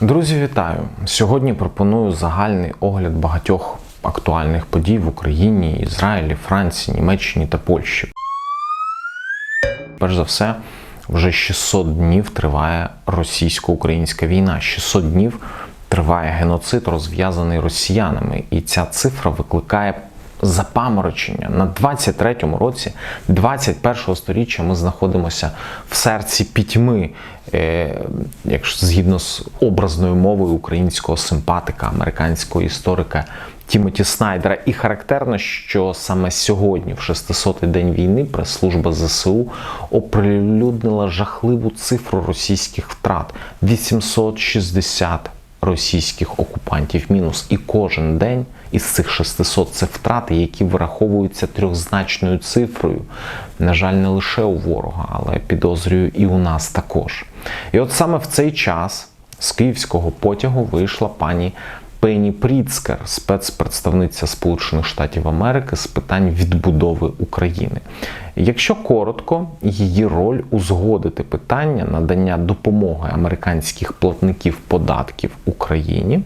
Друзі, вітаю! Сьогодні пропоную загальний огляд багатьох актуальних подій в Україні, Ізраїлі, Франції, Німеччині та Польщі. Перш за все, вже 600 днів триває російсько-українська війна. 600 днів триває геноцид, розв'язаний росіянами, і ця цифра викликає запаморочення. На 23-му році 21-го сторіччя ми знаходимося в серці пітьми, е, якщо згідно з образною мовою українського симпатика, американського історика Тімоті Снайдера. І характерно, що саме сьогодні, в 600-й день війни, прес-служба ЗСУ оприлюднила жахливу цифру російських втрат 860 російських окупантів мінус. І кожен день із цих 600 це втрати, які враховуються трьохзначною цифрою. На жаль, не лише у ворога, але підозрюю і у нас також. І от саме в цей час з київського потягу вийшла пані. Пені Пріцкер, спецпредставниця Сполучених Штатів Америки з питань відбудови України. Якщо коротко, її роль узгодити питання надання допомоги американських платників податків Україні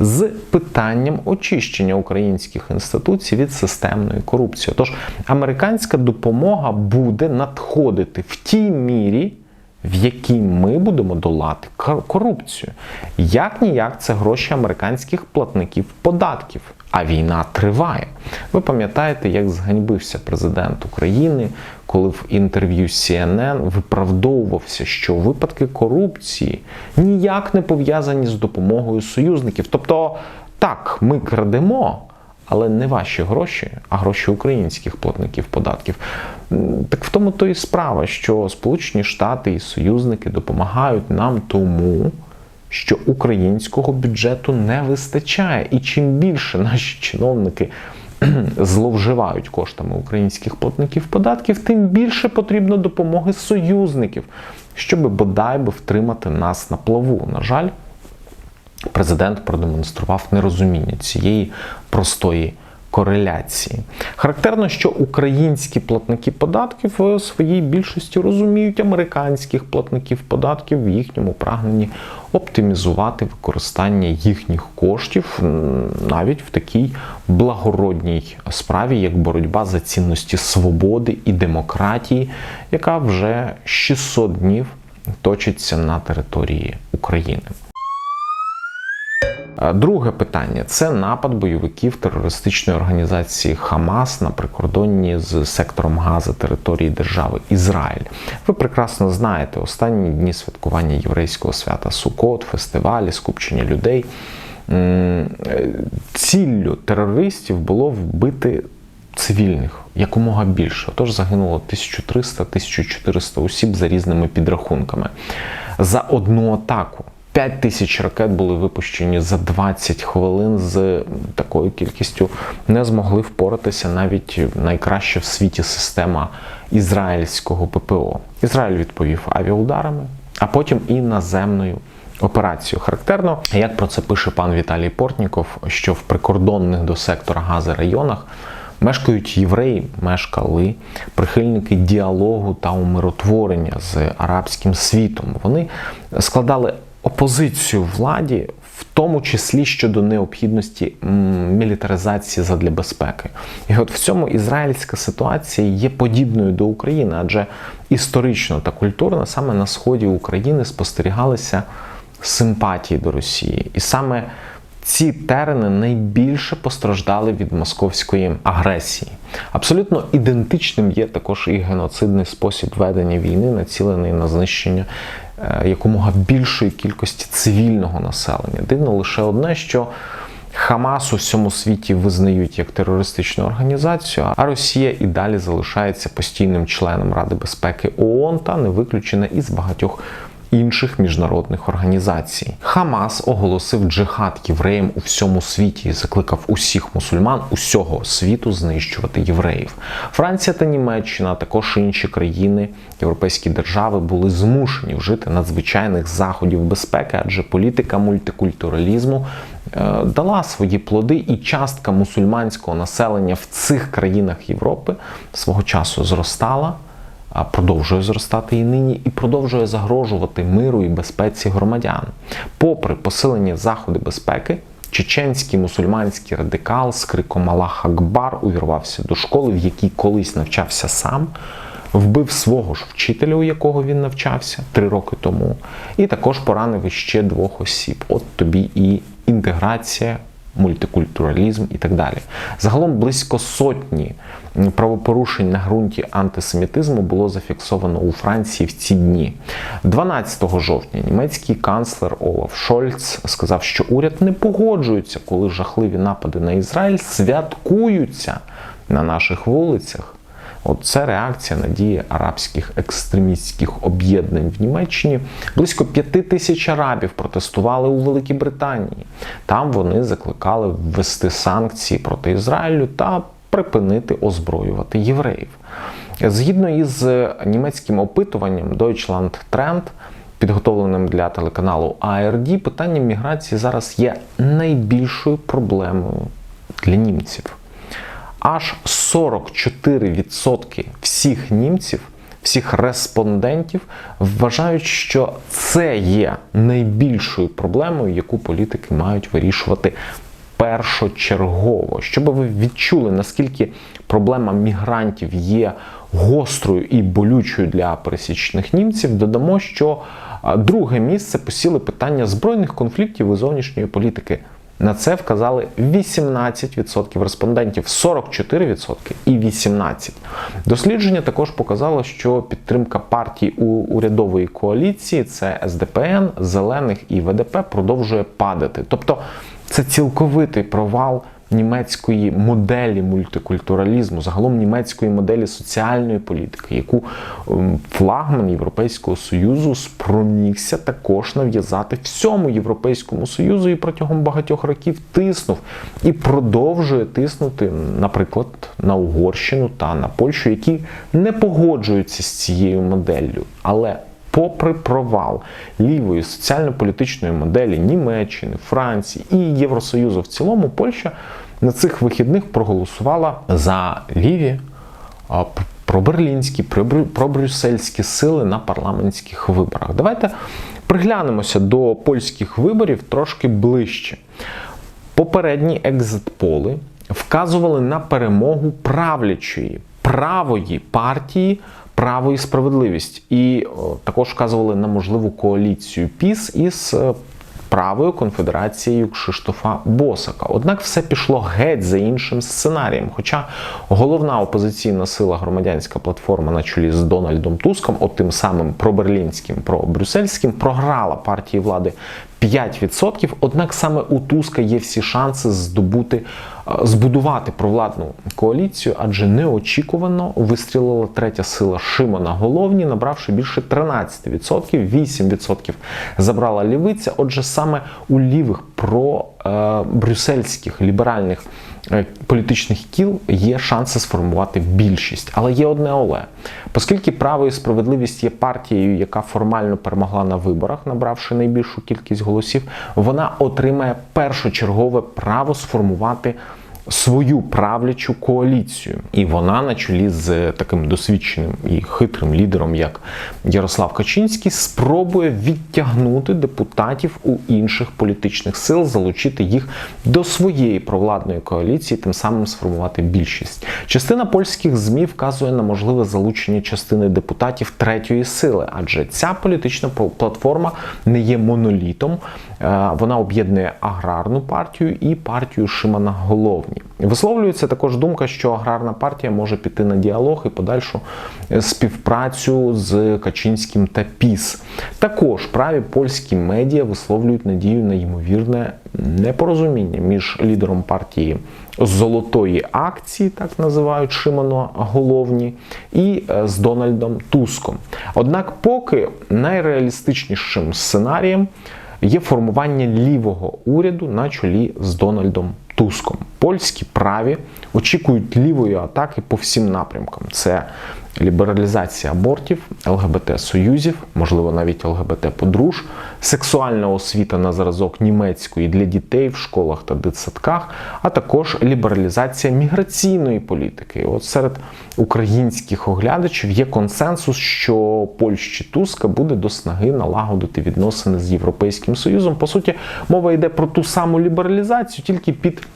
з питанням очищення українських інституцій від системної корупції. Тож американська допомога буде надходити в тій мірі в якій ми будемо долати корупцію. Як ніяк, це гроші американських платників податків. А війна триває. Ви пам'ятаєте, як зганьбився президент України, коли в інтерв'ю CNN виправдовувався, що випадки корупції ніяк не пов'язані з допомогою союзників. Тобто, так, ми крадемо але не ваші гроші, а гроші українських платників податків. Так в тому то і справа, що Сполучені Штати і союзники допомагають нам тому. Що українського бюджету не вистачає, і чим більше наші чиновники зловживають коштами українських платників податків, тим більше потрібно допомоги союзників, щоб бодай би втримати нас на плаву. На жаль, президент продемонстрував нерозуміння цієї простої кореляції. Характерно, що українські платники податків в своїй більшості розуміють американських платників податків в їхньому прагненні оптимізувати використання їхніх коштів навіть в такій благородній справі, як боротьба за цінності свободи і демократії, яка вже 600 днів точиться на території України. Друге питання це напад бойовиків терористичної організації Хамас на прикордонні з сектором Газа території держави Ізраїль. Ви прекрасно знаєте останні дні святкування єврейського свята Сукот, фестивалі, скупчення людей. Ціллю терористів було вбити цивільних якомога більше. Отож загинуло 1300-1400 осіб за різними підрахунками. За одну атаку 5 тисяч ракет були випущені за 20 хвилин з такою кількістю не змогли впоратися навіть найкраща в світі система ізраїльського ППО. Ізраїль відповів авіаударами, а потім і наземною операцією. Характерно, як про це пише пан Віталій Портніков, що в прикордонних до сектора Гази районах. Мешкають євреї, мешкали прихильники діалогу та умиротворення з арабським світом. Вони складали опозицію владі, в тому числі щодо необхідності мілітаризації задля безпеки. І от в цьому ізраїльська ситуація є подібною до України, адже історично та культурно саме на сході України спостерігалися симпатії до Росії. І саме ці терени найбільше постраждали від московської агресії. Абсолютно ідентичним є також і геноцидний спосіб ведення війни, націлений на знищення якомога більшої кількості цивільного населення. Дивно лише одне, що Хамас у всьому світі визнають як терористичну організацію, а Росія і далі залишається постійним членом Ради безпеки ООН та не виключена із багатьох інших міжнародних організацій. Хамас оголосив джихад євреям у всьому світі і закликав усіх мусульман усього світу знищувати євреїв. Франція та Німеччина, також інші країни, європейські держави були змушені вжити надзвичайних заходів безпеки, адже політика мультикультуралізму е, дала свої плоди, і частка мусульманського населення в цих країнах Європи свого часу зростала продовжує зростати і нині, і продовжує загрожувати миру і безпеці громадян. Попри посилені заходи безпеки, чеченський мусульманський радикал з криком Аллах Акбар увірвався до школи, в якій колись навчався сам. Вбив свого ж вчителя, у якого він навчався три роки тому, і також поранив іще двох осіб. От тобі і інтеграція, мультикультуралізм і так далі. Загалом близько сотні правопорушень на ґрунті антисемітизму було зафіксовано у Франції в ці дні. 12 жовтня німецький канцлер Олаф Шольц сказав, що уряд не погоджується, коли жахливі напади на Ізраїль святкуються на наших вулицях. От це реакція на дії арабських екстремістських об'єднань в Німеччині. Близько п'яти тисяч арабів протестували у Великій Британії. Там вони закликали ввести санкції проти Ізраїлю та припинити озброювати євреїв. Згідно із німецьким опитуванням Deutschland Trend, підготовленим для телеканалу ARD, питання міграції зараз є найбільшою проблемою для німців аж 44% всіх німців, всіх респондентів вважають, що це є найбільшою проблемою, яку політики мають вирішувати першочергово. Щоб ви відчули, наскільки проблема мігрантів є гострою і болючою для пересічних німців, додамо, що друге місце посіли питання збройних конфліктів і зовнішньої політики. На це вказали 18% респондентів, 44% і 18%. Дослідження також показало, що підтримка партій у урядової коаліції це СДПН, Зелених і ВДП продовжує падати. Тобто це цілковитий провал німецької моделі мультикультуралізму, загалом німецької моделі соціальної політики, яку ем, флагман Європейського союзу спромігся також нав'язати всьому Європейському Союзу і протягом багатьох років тиснув і продовжує тиснути, наприклад, на Угорщину та на Польщу, які не погоджуються з цією моделлю. Але Попри провал лівої соціально-політичної моделі Німеччини, Франції і Євросоюзу в цілому, Польща на цих вихідних проголосувала за ліві проберлінські, пробрюссельські сили на парламентських виборах. Давайте приглянемося до польських виборів трошки ближче. Попередні екзит-поли вказували на перемогу правлячої правої партії. Право і справедливість, і о, також вказували на можливу коаліцію ПІС із правою конфедерацією Кшиштофа Босака. Однак все пішло геть за іншим сценарієм. Хоча головна опозиційна сила громадянська платформа на чолі з Дональдом Туском, от тим самим проберлінським, пробрюссельським, програла партії влади 5%. Однак саме у Туска є всі шанси здобути, збудувати провладну коаліцію, адже неочікувано вистрілила третя сила Шимона Головні, набравши більше 13%, 8% забрала лівиця. Отже, саме у лівих про е, брюссельських ліберальних Е, політичних кіл є шанси сформувати більшість. Але є одне оле. Оскільки право і справедливість є партією, яка формально перемогла на виборах, набравши найбільшу кількість голосів, вона отримає першочергове право сформувати свою правлячу коаліцію, і вона на чолі з таким досвідченим і хитрим лідером, як Ярослав Качинський, спробує відтягнути депутатів у інших політичних сил, залучити їх до своєї провладної коаліції, тим самим сформувати більшість. Частина польських змі вказує на можливе залучення частини депутатів третьої сили, адже ця політична платформа не є монолітом. Е, вона об'єднує аграрну партію і партію Шимана Головні. Висловлюється також думка, що аграрна партія може піти на діалог і подальшу е, співпрацю з Качинським та ПІС. Також праві польські медіа висловлюють надію на ймовірне непорозуміння між лідером партії золотої акції, так називають Шимано Головні, і е, з Дональдом Туском. Однак, поки найреалістичнішим сценарієм є формування лівого уряду на чолі з Дональдом Туском. Польські праві очікують лівої атаки по всім напрямкам: це лібералізація абортів, ЛГБТ-союзів, можливо, навіть ЛГБТ-подружж, сексуальна освіта на зразок німецької для дітей в школах та дитсадках, а також лібералізація міграційної політики. От серед українських оглядачів є консенсус, що Польщі Туска буде до снаги налагодити відносини з Європейським Союзом. По суті, мова йде про ту саму лібералізацію, тільки під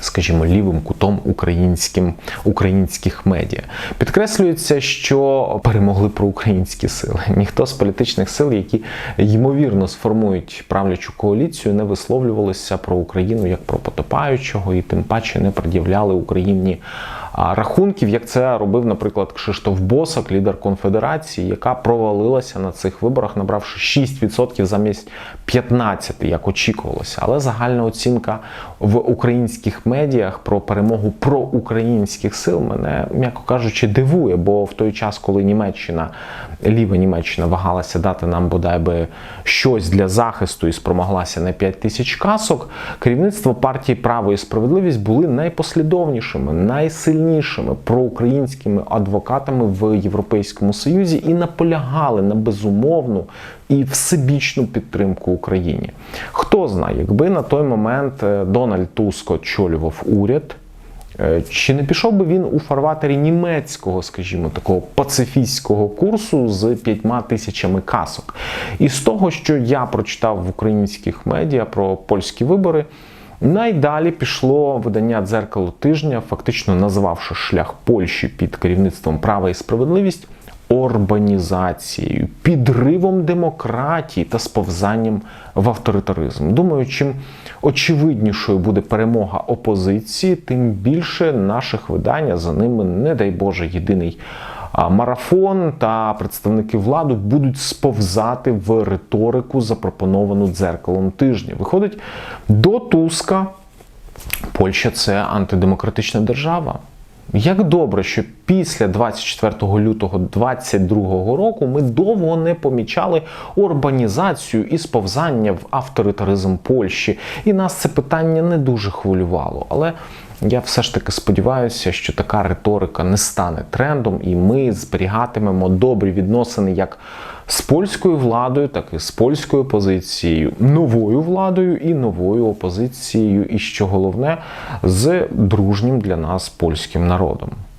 скажімо, лівим кутом українським, українських медіа. Підкреслюється, що перемогли проукраїнські сили. Ніхто з політичних сил, які ймовірно сформують правлячу коаліцію, не висловлювалися про Україну як про потопаючого, і тим паче не пред'являли Україні рахунків, як це робив, наприклад, Кшиштоф Босак, лідер конфедерації, яка провалилася на цих виборах, набравши 6% замість 15%, як очікувалося. Але загальна оцінка в українських медіях про перемогу проукраїнських сил мене, м'яко кажучи, дивує, бо в той час, коли Німеччина, ліва Німеччина вагалася дати нам бодай би щось для захисту і спромоглася на 5 тисяч касок, керівництво партії Право і справедливість були найпослідовнішими, найсильнішими проукраїнськими адвокатами в Європейському Союзі і наполягали на безумовну і всебічну підтримку Україні. Хто знає, якби на той момент е, Дональд Туск очолював уряд. Е, Чи не пішов би він у фарватері німецького, скажімо, такого пацифістського курсу з п'ятьма тисячами касок? І з того, що я прочитав в українських медіа про польські вибори, найдалі пішло видання дзеркало тижня, фактично назвавши шлях Польщі під керівництвом права і справедливість орбанізацією, підривом демократії та сповзанням в авторитаризм. Думаю, чим очевиднішою буде перемога опозиції, тим більше наших видань, а за ними, не дай Боже, єдиний марафон та представники влади будуть сповзати в риторику, запропоновану дзеркалом тижня. Виходить, до Туска Польща це антидемократична держава. Як добре, що після 24 лютого 2022 року ми довго не помічали урбанізацію і сповзання в авторитаризм Польщі, і нас це питання не дуже хвилювало. Але я все ж таки сподіваюся, що така риторика не стане трендом, і ми зберігатимемо добрі відносини як з польською владою, так і з польською опозицією, новою владою і новою опозицією, і що головне, з дружнім для нас польським народом.